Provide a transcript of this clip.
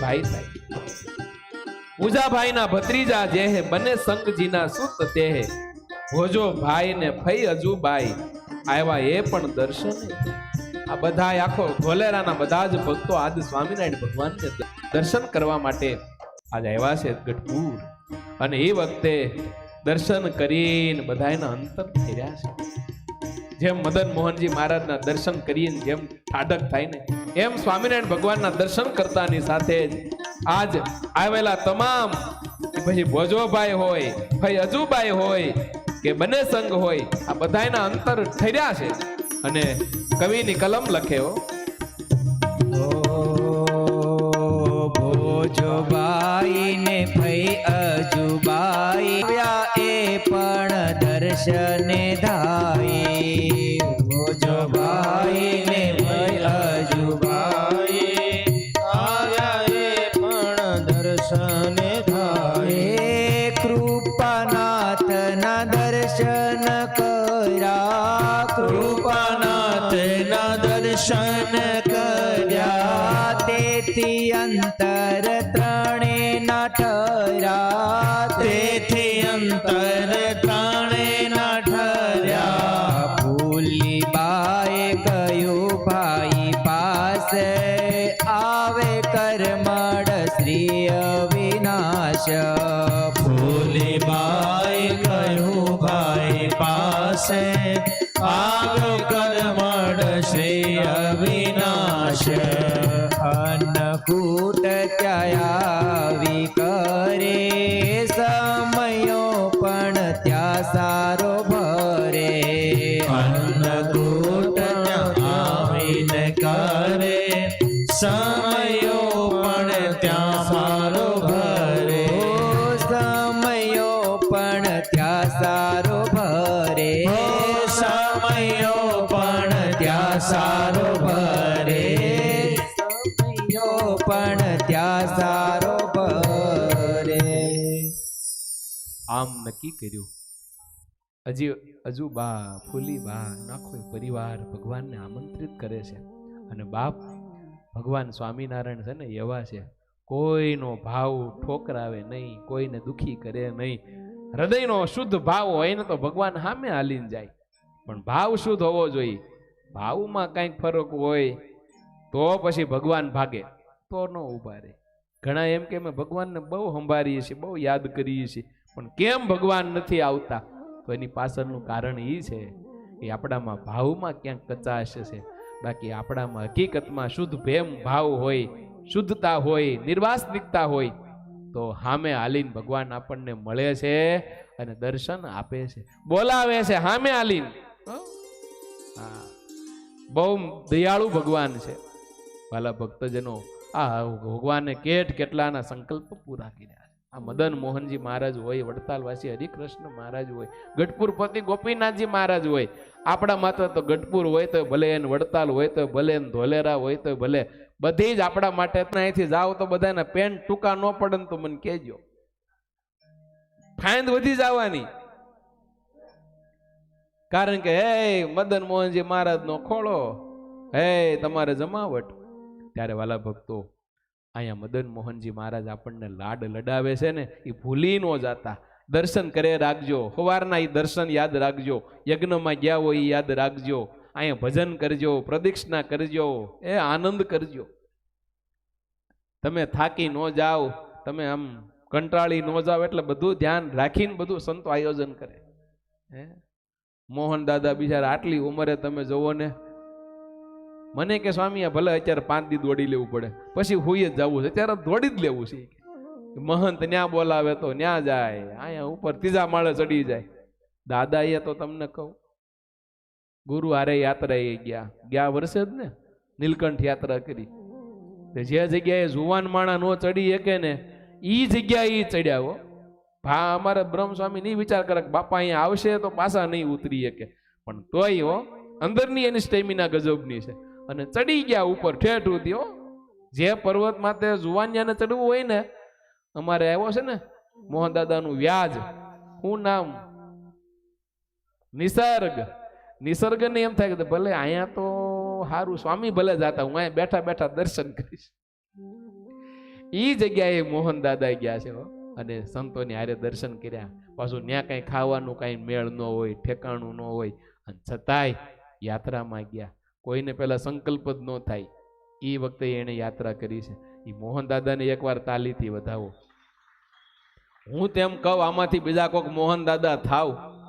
ભાઈ થાય પૂજાભાઈના ભત્રીજા જે હે, બને સંગજીના સુત તે હે. ભોજો ભાઈ ને ફઈ અજુબાઈ. આવ્યા એ પણ દર્શને આ બધા આખો ધોલેરાના બધા જ ભક્તો આજ સ્વામિનારાયણ ભગવાનને દર્શન કરવા માટે આજ આવ્યા છે ગઢપુર. અને એ વખતે દર્શન કરીને બધાયના અંતર થઈ રહ્યા છે. જેમ મદન મોહનજી મહારાજના દર્શન કરીને જેમ ઠાડક થાય ને, એમ સ્વામિનારાયણ ભગવાનના દર્શન કરતાની સાથે આજ આવેલા તમામ પછી ભોજોભાઈ હોય, ભાઈ અજુભાઈ હોય, કે બંને સંઘ હોય, આ બધાયના અંતર ઠર્યા છે. અને કવિની કલમ લખે હો. ભોજોબાઈ ને ભઈ અજુબાઈ એ પણ દર્શને ધાઈ દર્શને ધાઈ કૃપાનાથના દર્શન કર્યા કૃપાનાથના દર્શન કર્યા. તેથી અંતર ત્રણે ના ઠર્યા. તેથી અંતર અવિનાશ ભૂલી કહ્યું, ભાઈ પાસે આવ્યો કરમણ શ્રી અવિનાશ. અન્નકૂટ ત્યાવી કરે સમયો પણ ત્યાં સારો નક્કી કર્યું. હજી, હજુ બા, ફૂલી બા નાખો પરિવાર ભગવાનને આમંત્રિત કરે છે. અને બાપ, ભગવાન સ્વામિનારાયણ છે ને, એવા છે. કોઈનો ભાવ ઠોકરાવે નહીં, કોઈને દુખી કરે નહીં. હૃદયનો શુદ્ધ ભાવ હોય ને તો ભગવાન સામે હાલીને જાય. પણ ભાવ શુદ્ધ હોવો જોઈએ. ભાવમાં કાંઈક ફરક હોય, તો પછી ભગવાન ભાગે. તો ન ઊભા રહે. ઘણા એમ કે અમે ભગવાનને બહુ સંભાળીએ છીએ, બહુ યાદ કરીએ છીએ. પણ કેમ ભગવાન નથી આવતા? તો એની પાછળનું કારણ એ છે કે આપણામાં ભાવમાં ક્યાંક કચાશ છે. બાકી આપણામાં હકીકતમાં શુદ્ધ પ્રેમ ભાવ હોય, શુદ્ધતા હોય, નિર્વાસનિકતા હોય, તો સામે આલીન ભગવાન આપણને મળે છે અને દર્શન આપે છે. બોલાવે છે હાલીને. હો? બહુ દયાળુ ભગવાન છે. વાલા ભક્તજનો, આ ભગવાને કેટ કેટલાના સંકલ્પ પૂરા કર્યા આ મદન મોહનજી મહારાજ હોય, વડતાલવાસી હરિકૃષ્ણ મહારાજ હોય, ગઢપુર પતિ ગોપીનાથજી મહારાજ હોય. આપણા માત્ર તો ગઢપુર હોય તો ભલે એને વડતાલ હોય તો ભલે એને ધોલેરા હોય તો ભલે. બધી જ આપણા માટે અહીંથી જાઓ તો બધાને પેન ટૂંકા ન પડે ને તો મને કહેજો. ફાઇન્દ વધી જવાની. કારણ કે, હે, મદન મોહનજી મહારાજ નો ખોળો. હે, તમારે જમાવટ. ત્યારે વાલા ભક્તો અહીંયા મદન મોહનજી મહારાજ આપણને લાડ લડાવે છે ને એ ભૂલી ન જાતા. દર્શન કરે રાખજો. સવારના એ દર્શન યાદ રાખજો. યજ્ઞમાં ગયા હોય એ યાદ રાખજો. અહીંયા ભજન કરજો, પ્રદક્ષિણા કરજો, એ આનંદ કરજો. તમે થાકી ન જાઓ, તમે આમ કંટાળી ન જાઓ, એટલે બધું ધ્યાન રાખીને બધું સંતો આયોજન કરે. હે? મોહન દાદા બિચારા આટલી ઉંમરે તમે જોવો ને મને કે સ્વામી ભલે અત્યારે પાંચ દી દોડી લેવું પડે. પછી હોઈ જ જવું છે. અત્યારે દોડી જ લેવું છે. મહંત ન્યા બોલાવે તો ન્યા જાય. અહીંયા ઉપર ત્રીજા માળે ચડી જાય. દાદા એ તો તમને કહું. ગુરુ હારે યાત્રા એ ગયા. ગયા વર્ષે જ ને નીલકંઠ યાત્રા કરી. જે જગ્યાએ જુવાન માણા નો ચડી શકે ને એ જગ્યાએ ચડ્યા હો. ભા, અમારે બ્રહ્મસ્વામી નહીં વિચાર કરે કે બાપા અહીંયા આવશે તો પાછા નહીં ઉતરી શકે. પણ તોય હો, અંદરની એની સ્ટેમિના ગજબની છે. અને ચડી ગયા ઉપર ઠેઠ હો. જે પર્વત માથે જુવાનિયાને ચડવું હોય ને, અમારે આવ્યો છે ને મોહન દાદાનું વ્યાજ, શું નામ? નિસર્ગ. નિસર્ગને એમ થાય કે ભલે અહીંયા તો સારું સ્વામી ભલે જાતા, હું અહીંયા બેઠા બેઠા દર્શન કરીશ. એ જગ્યાએ મોહન દાદા ગયા છે. અને સંતોની હારે દર્શન કર્યા. પાછું ત્યાં કઈ ખાવાનું કઈ મેળ ન હોય, ઠેકાણું ન હોય. અને છતાંય યાત્રામાં ગયા. કોઈને પેલા સંકલ્પ જ ન થાય. એ વખતે એણે યાત્રા કરી છે. એ મોહન દાદાને એકવાર તાલીથી વધાવો. હું તેમ કહું, આમાંથી બીજા કોઈક મોહન દાદા થાવ.